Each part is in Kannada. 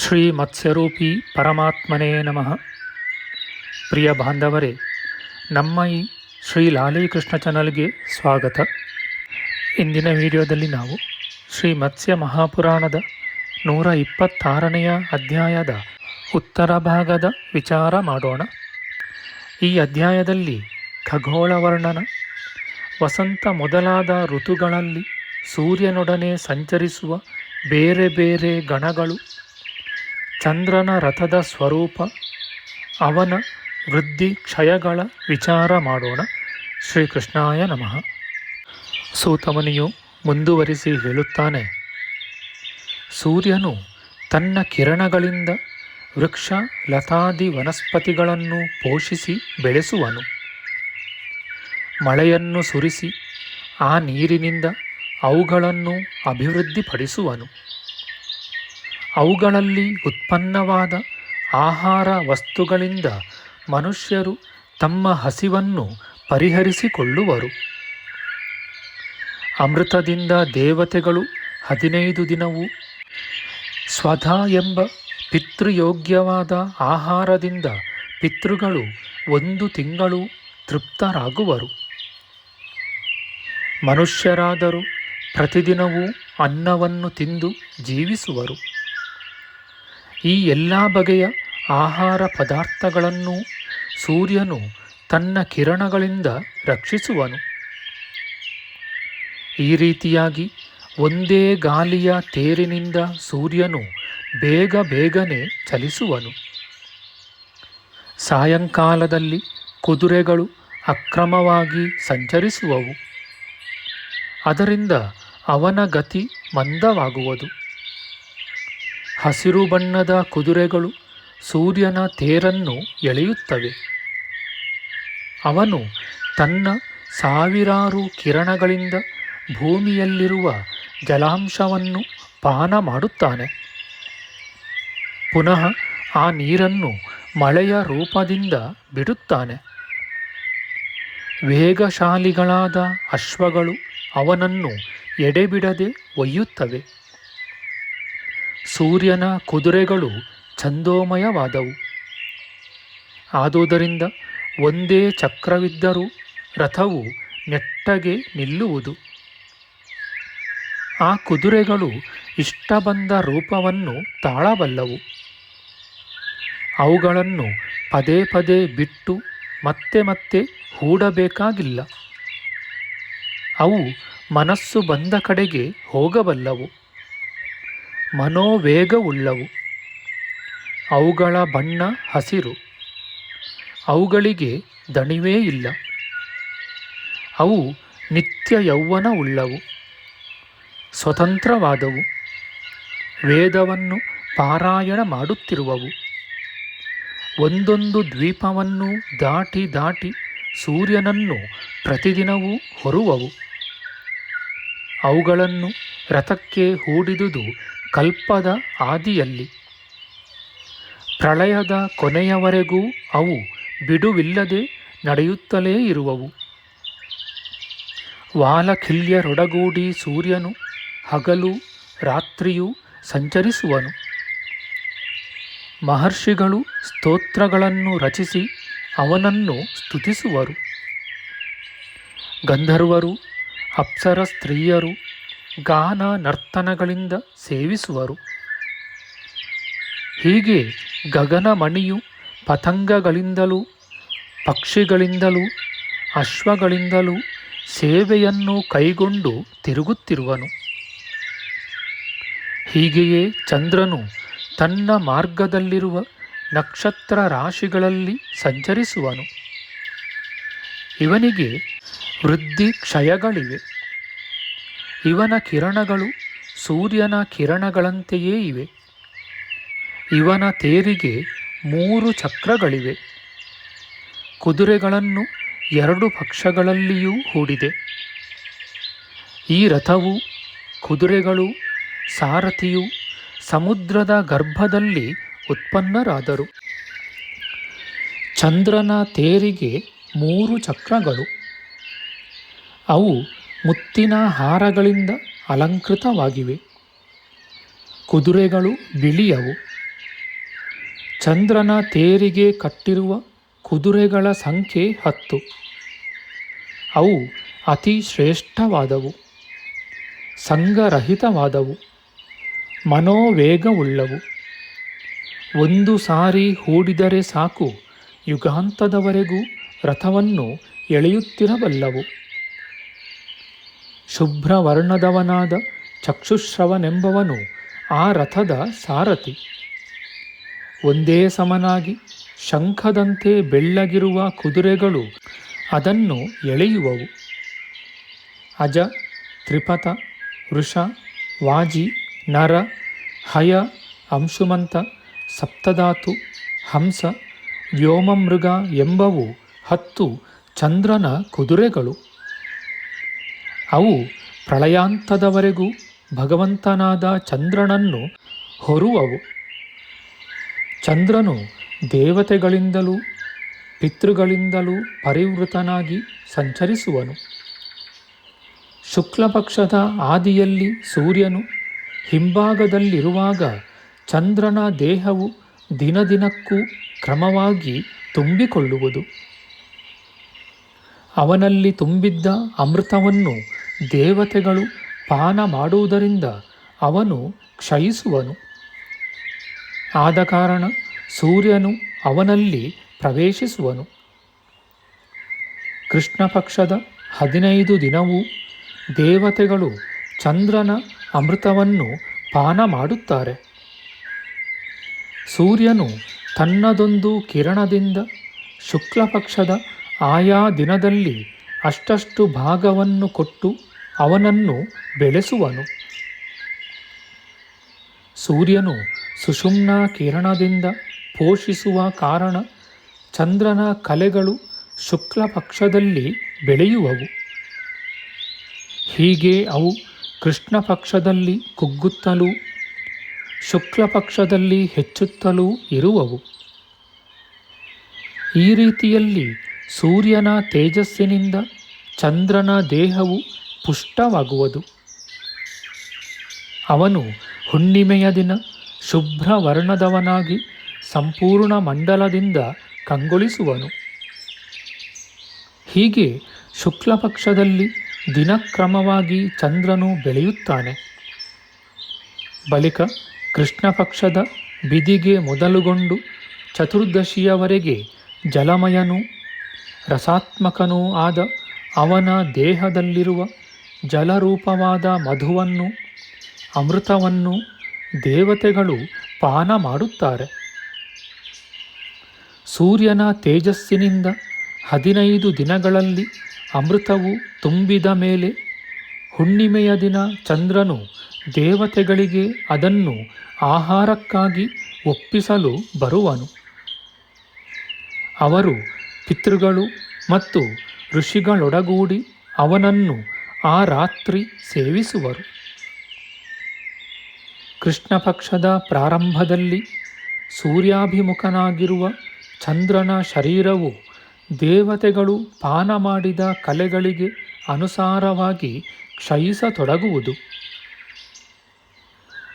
ಶ್ರೀ ಮತ್ಸ್ಯರೂಪಿ ಪರಮಾತ್ಮನೇ ನಮಃ. ಪ್ರಿಯ ಬಾಂಧವರೇ, ನಮ್ಮ ಈ ಶ್ರೀ ಲಾಲೀಕೃಷ್ಣ ಚಾನಲ್ಗೆ ಸ್ವಾಗತ. ಇಂದಿನ ವಿಡಿಯೋದಲ್ಲಿ ನಾವು ಶ್ರೀ ಮತ್ಸ್ಯ ಮಹಾಪುರಾಣದ ನೂರ ಇಪ್ಪತ್ತಾರನೆಯ ಅಧ್ಯಾಯದ ಉತ್ತರ ಭಾಗದ ವಿಚಾರ ಮಾಡೋಣ. ಈ ಅಧ್ಯಾಯದಲ್ಲಿ ಖಗೋಳ ವರ್ಣನ ವಸಂತ ಮೊದಲಾದ ಋತುಗಳಲ್ಲಿ ಸೂರ್ಯನೊಡನೆ ಸಂಚರಿಸುವ ಬೇರೆ ಬೇರೆ ಗಣಗಳು ಚಂದ್ರನ ರಥದ ಸ್ವರೂಪ, ಅವನ ವೃದ್ಧಿ ಕ್ಷಯಗಳ ವಿಚಾರ ಮಾಡೋಣ. ಶ್ರೀಕೃಷ್ಣಾಯ ನಮಃ. ಸೂತಮನಿಯು ಮುಂದುವರಿಸಿ ಹೇಳುತ್ತಾನೆ, ಸೂರ್ಯನು ತನ್ನ ಕಿರಣಗಳಿಂದ ವೃಕ್ಷ ಲತಾದಿ ವನಸ್ಪತಿಗಳನ್ನು ಪೋಷಿಸಿ ಬೆಳೆಸುವನು. ಮಳೆಯನ್ನು ಸುರಿಸಿ ಆ ನೀರಿನಿಂದ ಅವುಗಳನ್ನು ಅಭಿವೃದ್ಧಿಪಡಿಸುವನು. ಅವುಗಳಲ್ಲಿ ಉತ್ಪನ್ನವಾದ ಆಹಾರ ವಸ್ತುಗಳಿಂದ ಮನುಷ್ಯರು ತಮ್ಮ ಹಸಿವನ್ನು ಪರಿಹರಿಸಿಕೊಳ್ಳುವರು. ಅಮೃತದಿಂದ ದೇವತೆಗಳು ಹದಿನೈದು ದಿನವೂ ಸ್ವಧ ಎಂಬ ಪಿತೃಯೋಗ್ಯವಾದ ಆಹಾರದಿಂದ ಪಿತೃಗಳು ಒಂದು ತಿಂಗಳು ತೃಪ್ತರಾಗುವರು. ಮನುಷ್ಯರಾದರೂ ಪ್ರತಿದಿನವೂ ಅನ್ನವನ್ನು ತಿಂದು ಜೀವಿಸುವರು. ಈ ಎಲ್ಲ ಬಗೆಯ ಆಹಾರ ಪದಾರ್ಥಗಳನ್ನು ಸೂರ್ಯನು ತನ್ನ ಕಿರಣಗಳಿಂದ ರಕ್ಷಿಸುವನು. ಈ ರೀತಿಯಾಗಿ ಒಂದೇ ಗಾಲಿಯ ತೇರಿನಿಂದ ಸೂರ್ಯನು ಬೇಗ ಬೇಗನೆ ಚಲಿಸುವನು. ಸಾಯಂಕಾಲದಲ್ಲಿ ಕುದುರೆಗಳು ಅಕ್ರಮವಾಗಿ ಸಂಚರಿಸುವವು. ಅದರಿಂದ ಅವನ ಗತಿ ಮಂದವಾಗುವುದು. ಹಸಿರು ಬಣ್ಣದ ಕುದುರೆಗಳು ಸೂರ್ಯನ ತೇರನ್ನು ಎಳೆಯುತ್ತವೆ. ಅವನು ತನ್ನ ಸಾವಿರಾರು ಕಿರಣಗಳಿಂದ ಭೂಮಿಯಲ್ಲಿರುವ ಜಲಾಂಶವನ್ನು ಪಾನ ಮಾಡುತ್ತಾನೆ. ಪುನಃ ಆ ನೀರನ್ನು ಮಳೆಯ ರೂಪದಿಂದ ಬಿಡುತ್ತಾನೆ. ವೇಗಶಾಲಿಗಳಾದ ಅಶ್ವಗಳು ಅವನನ್ನು ಎಡೆಬಿಡದೆ ಒಯ್ಯುತ್ತವೆ. ಸೂರ್ಯನ ಕುದುರೆಗಳು ಛಂದೋಮಯವಾದವು. ಆದುದರಿಂದ ಒಂದೇ ಚಕ್ರವಿದ್ದರೂ ರಥವು ನೆಟ್ಟಗೆ ನಿಲ್ಲುವುದು. ಆ ಕುದುರೆಗಳು ಇಷ್ಟ ಬಂದ ರೂಪವನ್ನು ತಾಳಬಲ್ಲವು. ಅವುಗಳನ್ನು ಪದೇ ಪದೇ ಬಿಟ್ಟು ಮತ್ತೆ ಮತ್ತೆ ಹೂಡಬೇಕಾಗಿಲ್ಲ. ಅವು ಮನಸ್ಸು ಬಂದ ಕಡೆಗೆ ಹೋಗಬಲ್ಲವು. ಮನೋವೇಗವುಳ್ಳವು. ಅವುಗಳ ಬಣ್ಣ ಹಸಿರು. ಅವುಗಳಿಗೆ ದಣಿವೇ ಇಲ್ಲ. ಅವು ನಿತ್ಯ ಯೌವನವುಳ್ಳವು. ಸ್ವತಂತ್ರವಾದವು. ವೇದವನ್ನು ಪಾರಾಯಣ ಮಾಡುತ್ತಿರುವವು. ಒಂದೊಂದು ದ್ವೀಪವನ್ನು ದಾಟಿ ದಾಟಿ ಸೂರ್ಯನನ್ನು ಪ್ರತಿದಿನವೂ ಹೊರುವವು. ಅವುಗಳನ್ನು ರಥಕ್ಕೆ ಹೂಡಿದುದು ಕಲ್ಪದ ಆದಿಯಲ್ಲಿ. ಪ್ರಳಯದ ಕೊನೆಯವರೆಗೂ ಅವು ಬಿಡುವಿಲ್ಲದೆ ನಡೆಯುತ್ತಲೇ ಇರುವವು. ವಾಲಖಿಲ್ಯರೊಡಗೂಡಿ ಸೂರ್ಯನು ಹಗಲು ರಾತ್ರಿಯೂ ಸಂಚರಿಸುವನು. ಮಹರ್ಷಿಗಳು ಸ್ತೋತ್ರಗಳನ್ನು ರಚಿಸಿ ಅವನನ್ನು ಸ್ತುತಿಸುವರು. ಗಂಧರ್ವರು, ಅಪ್ಸರ ಸ್ತ್ರೀಯರು ಗಾನ ನರ್ತನಗಳಿಂದ ಸೇವಿಸುವರು. ಹೀಗೆ ಗಗನಮಣಿಯು ಪತಂಗಗಳಿಂದಲೂ, ಪಕ್ಷಿಗಳಿಂದಲೂ, ಅಶ್ವಗಳಿಂದಲೂ ಸೇವೆಯನ್ನು ಕೈಗೊಂಡು ತಿರುಗುತ್ತಿರುವನು. ಹೀಗೆಯೇ ಚಂದ್ರನು ತನ್ನ ಮಾರ್ಗದಲ್ಲಿರುವ ನಕ್ಷತ್ರ ರಾಶಿಗಳಲ್ಲಿ ಸಂಚರಿಸುವನು. ಇವನಿಗೆ ವೃದ್ಧಿ ಕ್ಷಯಗಳಿವೆ. ಇವನ ಕಿರಣಗಳು ಸೂರ್ಯನ ಕಿರಣಗಳಂತೆಯೇ ಇವೆ. ಇವನ ತೇರಿಗೆ ಮೂರು ಚಕ್ರಗಳಿವೆ. ಕುದುರೆಗಳನ್ನು ಎರಡು ಪಕ್ಷಗಳಲ್ಲಿಯೂ ಹೂಡಿದೆ. ಈ ರಥವು ಕುದುರೆಗಳು, ಸಾರಥಿಯು ಸಮುದ್ರದ ಗರ್ಭದಲ್ಲಿ ಉತ್ಪನ್ನರಾದರು. ಚಂದ್ರನ ತೇರಿಗೆ ಮೂರು ಚಕ್ರಗಳು. ಅವು ಮುತ್ತಿನ ಹಾರಗಳಿಂದ ಅಲಂಕೃತವಾಗಿವೆ. ಕುದುರೆಗಳು ಬಿಳಿಯವು. ಚಂದ್ರನ ತೇರಿಗೆ ಕಟ್ಟಿರುವ ಕುದುರೆಗಳ ಸಂಖ್ಯೆ ಹತ್ತು. ಅವು ಅತಿ ಶ್ರೇಷ್ಠವಾದವು. ಸಂಘರಹಿತವಾದವು. ಮನೋವೇಗವುಳ್ಳವು. ಒಂದು ಸಾರಿ ಹೂಡಿದರೆ ಸಾಕು, ಯುಗಾಂತದವರೆಗೂ ರಥವನ್ನು ಎಳೆಯುತ್ತಿರಬಲ್ಲವು. ಶುಭ್ರವರ್ಣದವನಾದ ಚಕ್ಷುಶ್ರವನೆಂಬವನು ಆ ರಥದ ಸಾರಥಿ. ಒಂದೇ ಸಮನಾಗಿ ಶಂಖದಂತೆ ಬೆಳ್ಳಗಿರುವ ಕುದುರೆಗಳು ಅದನ್ನು ಎಳೆಯುವವು. ಅಜ, ತ್ರಿಪಥ, ವೃಷ, ವಾಜಿ, ನರ, ಹಯ, ಅಂಶುಮಂತ, ಸಪ್ತಧಾತು, ಹಂಸ, ವ್ಯೋಮಮೃಗ ಎಂಬವು ಹತ್ತು ಚಂದ್ರನ ಕುದುರೆಗಳು. ಅವು ಪ್ರಳಯಾಂತದವರೆಗೂ ಭಗವಂತನಾದ ಚಂದ್ರನನ್ನು ಹೊರುವವು. ಚಂದ್ರನು ದೇವತೆಗಳಿಂದಲೂ ಪಿತೃಗಳಿಂದಲೂ ಪರಿವೃತನಾಗಿ ಸಂಚರಿಸುವನು. ಶುಕ್ಲಪಕ್ಷದ ಆದಿಯಲ್ಲಿ ಸೂರ್ಯನು ಹಿಂಭಾಗದಲ್ಲಿರುವಾಗ ಚಂದ್ರನ ದೇಹವು ದಿನದಿನಕ್ಕೂ ಕ್ರಮವಾಗಿ ತುಂಬಿಕೊಳ್ಳುವುದು. ಅವನಲ್ಲಿ ತುಂಬಿದ್ದ ಅಮೃತವನ್ನು ದೇವತೆಗಳು ಪಾನ ಮಾಡುವುದರಿಂದ ಅವನು ಕ್ಷಯಿಸುವನು. ಆದ ಕಾರಣ ಸೂರ್ಯನು ಅವನಲ್ಲಿ ಪ್ರವೇಶಿಸುವನು. ಕೃಷ್ಣ ಪಕ್ಷದ ಹದಿನೈದು ದಿನವೂ ದೇವತೆಗಳು ಚಂದ್ರನ ಅಮೃತವನ್ನು ಪಾನ ಮಾಡುತ್ತಾರೆ. ಸೂರ್ಯನು ತನ್ನದೊಂದು ಕಿರಣದಿಂದ ಶುಕ್ಲಪಕ್ಷದ ಆಯಾ ದಿನದಲ್ಲಿ ಅಷ್ಟಷ್ಟು ಭಾಗವನ್ನು ಕೊಟ್ಟು ಅವನನ್ನು ಬೆಳೆಸುವನು. ಸೂರ್ಯನು ಸುಷುಮ್ನ ಕಿರಣದಿಂದ ಪೋಷಿಸುವ ಕಾರಣ ಚಂದ್ರನ ಕಲೆಗಳು ಶುಕ್ಲ ಪಕ್ಷದಲ್ಲಿ ಬೆಳೆಯುವವು. ಹೀಗೆ ಅವು ಕೃಷ್ಣ ಪಕ್ಷದಲ್ಲಿ ಕುಗ್ಗುತ್ತಲೂ ಶುಕ್ಲ ಪಕ್ಷದಲ್ಲಿ ಹೆಚ್ಚುತ್ತಲೂ ಇರುವವು. ಈ ರೀತಿಯಲ್ಲಿ ಸೂರ್ಯನ ತೇಜಸ್ಸಿನಿಂದ ಚಂದ್ರನ ದೇಹವು ಪುಷ್ಟವಾಗುವುದು. ಅವನು ಹುಣ್ಣಿಮೆಯ ದಿನ ಶುಭ್ರ ವರ್ಣದವನಾಗಿ ಸಂಪೂರ್ಣ ಮಂಡಲದಿಂದ ಕಂಗೊಳಿಸುವನು. ಹೀಗೆ ಶುಕ್ಲ ಪಕ್ಷದಲ್ಲಿ ದಿನಕ್ರಮವಾಗಿ ಚಂದ್ರನು ಬೆಳೆಯುತ್ತಾನೆ. ಬಳಿಕ ಕೃಷ್ಣ ಪಕ್ಷದ ಬಿದಿಗೆ ಮೊದಲುಗೊಂಡು ಚತುರ್ದಶಿಯವರೆಗೆ ಜಲಮಯನೂ ರಸಾತ್ಮಕನೂ ಆದ ಅವನ ದೇಹದಲ್ಲಿರುವ ಜಲರೂಪವಾದ ಮಧುವನ್ನು, ಅಮೃತವನ್ನು ದೇವತೆಗಳು ಪಾನ ಮಾಡುತ್ತಾರೆ. ಸೂರ್ಯನ ತೇಜಸ್ಸಿನಿಂದ ಹದಿನೈದು ದಿನಗಳಲ್ಲಿ ಅಮೃತವು ತುಂಬಿದ ಮೇಲೆ ಹುಣ್ಣಿಮೆಯ ದಿನ ಚಂದ್ರನು ದೇವತೆಗಳಿಗೆ ಅದನ್ನು ಆಹಾರಕ್ಕಾಗಿ ಒಪ್ಪಿಸಲು ಬರುವನು. ಅವರು ಪಿತೃಗಳು ಮತ್ತು ಋಷಿಗಳೊಡಗೂಡಿ ಅವನನ್ನು ಆ ರಾತ್ರಿ ಸೇವಿಸುವರು. ಕೃಷ್ಣ ಪಕ್ಷದ ಪ್ರಾರಂಭದಲ್ಲಿ ಸೂರ್ಯಾಭಿಮುಖನಾಗಿರುವ ಚಂದ್ರನ ಶರೀರವು ದೇವತೆಗಳು ಪಾನ ಮಾಡಿದ ಕಲೆಗಳಿಗೆ ಅನುಸಾರವಾಗಿ ಕ್ಷಯಿಸತೊಡಗುವುದು.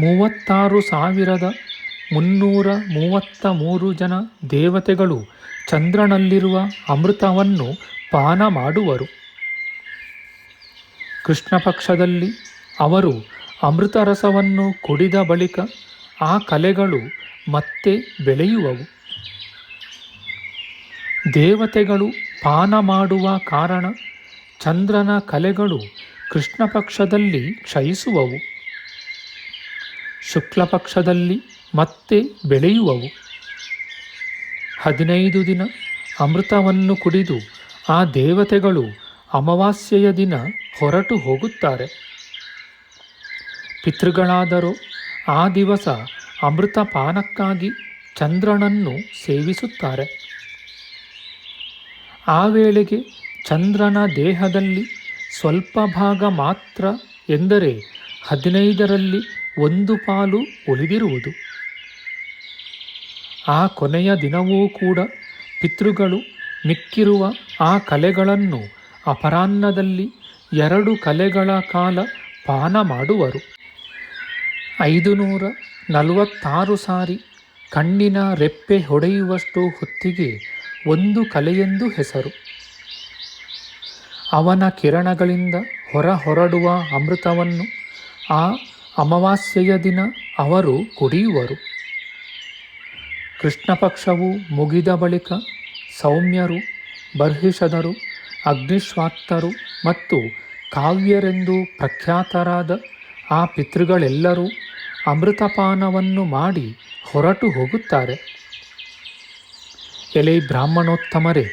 ಮೂವತ್ತಾರು ಸಾವಿರದ ಮುನ್ನೂರ ಮೂವತ್ತ ಮೂರು ಜನ ದೇವತೆಗಳು ಚಂದ್ರನಲ್ಲಿರುವ ಅಮೃತವನ್ನು ಪಾನ ಮಾಡುವರು. ಕೃಷ್ಣ ಪಕ್ಷದಲ್ಲಿ ಅವರು ಅಮೃತರಸವನ್ನು ಕುಡಿದ ಬಳಿಕ ಆ ಕಲೆಗಳು ಮತ್ತೆ ಬೆಳೆಯುವವು. ದೇವತೆಗಳು ಪಾನ ಮಾಡುವ ಕಾರಣ ಚಂದ್ರನ ಕಲೆಗಳು ಕೃಷ್ಣ ಪಕ್ಷದಲ್ಲಿ ಕ್ಷಯಿಸುವವು. ಶುಕ್ಲ ಪಕ್ಷದಲ್ಲಿ ಮತ್ತೆ ಬೆಳೆಯುವವು. ಹದಿನೈದು ದಿನ ಅಮೃತವನ್ನು ಕುಡಿದು ಆ ದೇವತೆಗಳು ಅಮಾವಾಸ್ಯೆಯ ದಿನ ಹೊರಟು ಹೋಗುತ್ತಾರೆ. ಪಿತೃಗಳಾದರೂ ಆ ದಿವಸ ಅಮೃತ ಪಾನಕ್ಕಾಗಿ ಚಂದ್ರನನ್ನು ಸೇವಿಸುತ್ತಾರೆ. ಆ ವೇಳೆಗೆ ಚಂದ್ರನ ದೇಹದಲ್ಲಿ ಸ್ವಲ್ಪ ಭಾಗ ಮಾತ್ರ ಎಂದರೆ ಹದಿನೈದರಲ್ಲಿ ಒಂದು ಪಾಲು ಉಳಿದಿರುವುದು. ಆ ಕೊನೆಯ ದಿನವೂ ಕೂಡ ಪಿತೃಗಳು ಮಿಕ್ಕಿರುವ ಆ ಕಲೆಗಳನ್ನು ಅಪರಾಹ್ನದಲ್ಲಿ ಎರಡು ಕಲೆಗಳ ಕಾಲ ಪಾನ ಮಾಡುವರು. ಐದು ನೂರ ನಲವತ್ತಾರು ಸಾರಿ ಕಣ್ಣಿನ ರೆಪ್ಪೆ ಹೊಡೆಯುವಷ್ಟು ಹೊತ್ತಿಗೆ ಒಂದು ಕಲೆಯೆಂದು ಹೆಸರು. ಅವನ ಕಿರಣಗಳಿಂದ ಹೊರ ಹೊರಡುವ ಅಮೃತವನ್ನು ಆ ಅಮಾವಾಸ್ಯೆಯ ದಿನ ಅವರು ಕುಡಿಯುವರು. ಕೃಷ್ಣಪಕ್ಷವು ಮುಗಿದ ಬಳಿಕ ಸೌಮ್ಯರು, ಬರ್ಹಿಷದರು ಅಗ್ನಿಶ್ವಾತ್ತರು ಮತ್ತು ಕಾವ್ಯರೆಂದು ಪ್ರಖ್ಯಾತರಾದ ಆ ಪಿತೃಗಳೆಲ್ಲರೂ ಅಮೃತಪಾನವನ್ನು ಮಾಡಿ ಹೊರಟು ಹೋಗುತ್ತಾರೆ. ಎಲೆ ಬ್ರಾಹ್ಮಣೋತ್ತಮರೇ,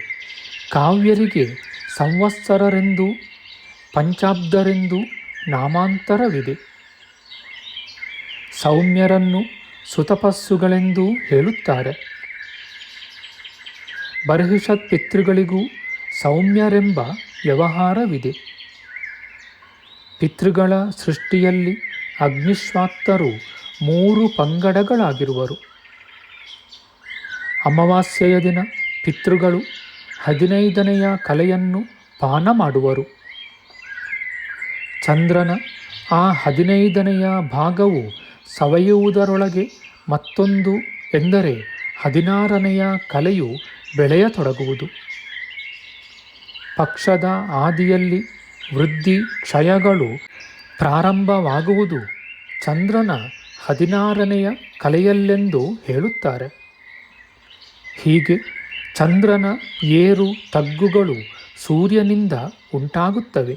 ಕಾವ್ಯರಿಗೆ ಸಂವತ್ಸರರೆಂದು, ಪಂಚಾಬ್ದರೆಂದು ನಾಮಾಂತರವಿದೆ. ಸೌಮ್ಯರನ್ನು ಸುತಪಸ್ಸುಗಳೆಂದು ಹೇಳುತ್ತಾರೆ. ಬರ್ಹಿಷತ್ ಪಿತೃಗಳಿಗೂ ಸೌಮ್ಯರೆಂಬ ವ್ಯವಹಾರವಿದೆ. ಪಿತೃಗಳ ಸೃಷ್ಟಿಯಲ್ಲಿ ಅಗ್ನಿಶ್ವಾತ್ತರು ಮೂರು ಪಂಗಡಗಳಾಗಿರುವರು. ಅಮಾವಾಸ್ಯೆಯ ದಿನ ಪಿತೃಗಳು ಹದಿನೈದನೆಯ ಕಲೆಯನ್ನು ಪಾನ ಮಾಡುವರು. ಚಂದ್ರನ ಆ ಹದಿನೈದನೆಯ ಭಾಗವು ಸವೆಯುವುದರೊಳಗೆ ಮತ್ತೊಂದು ಎಂದರೆ ಹದಿನಾರನೆಯ ಕಲೆಯು ಬೆಳೆಯತೊಡಗುವುದು. ಪಕ್ಷದ ಆದಿಯಲ್ಲಿ ವೃದ್ಧಿ ಕ್ಷಯಗಳು ಪ್ರಾರಂಭವಾಗುವುದು ಚಂದ್ರನ ಹದಿನಾರನೆಯ ಕಲೆಯಲ್ಲೆಂದು ಹೇಳುತ್ತಾರೆ. ಹೀಗೆ ಚಂದ್ರನ ಏರು ತಗ್ಗುಗಳು ಸೂರ್ಯನಿಂದ ಉಂಟಾಗುತ್ತವೆ.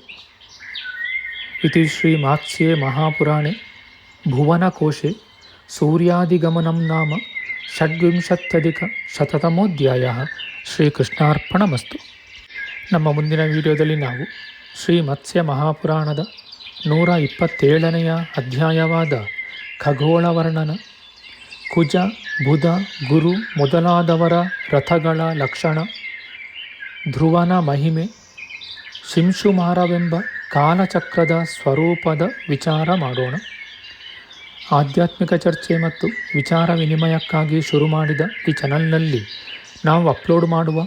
ಇತಿ ಶ್ರೀ ಮಾತ್ಸ್ಯೆ ಮಹಾಪುರಾಣೆ, ಭುವನಕೋಶೆ, ಸೂರ್ಯಾದಿಗಮನಂ ನಾಮ, ಷಡ್ವಿಂಶತ್ಯಧಿಕ ಶತತಮೋಧ್ಯಾಯ. ಶ್ರೀಕೃಷ್ಣಾರ್ಪಣಮಸ್ತು. ನಮ್ಮ ಮುಂದಿನ ವಿಡಿಯೋದಲ್ಲಿ ನಾವು ಶ್ರೀ ಮತ್ಸ್ಯ ಮಹಾಪುರಾಣದ ನೂರ ಇಪ್ಪತ್ತೇಳನೆಯ ಅಧ್ಯಾಯವಾದ ಖಗೋಳ ವರ್ಣನ ಕುಜ, ಬುಧ, ಗುರು ಮೊದಲಾದವರ ರಥಗಳ ಲಕ್ಷಣ, ಧ್ರುವನ ಮಹಿಮೆ, ಶಿಂಶುಮಾರವೆಂಬ ಕಾಲಚಕ್ರದ ಸ್ವರೂಪದ ವಿಚಾರ ಮಾಡೋಣ. ಆಧ್ಯಾತ್ಮಿಕ ಚರ್ಚೆ ಮತ್ತು ವಿಚಾರ ವಿನಿಮಯಕ್ಕಾಗಿ ಶುರು ಮಾಡಿದ ಈ ಚಾನಲ್ನಲ್ಲಿ ನಾವು ಅಪ್ಲೋಡ್ ಮಾಡುವ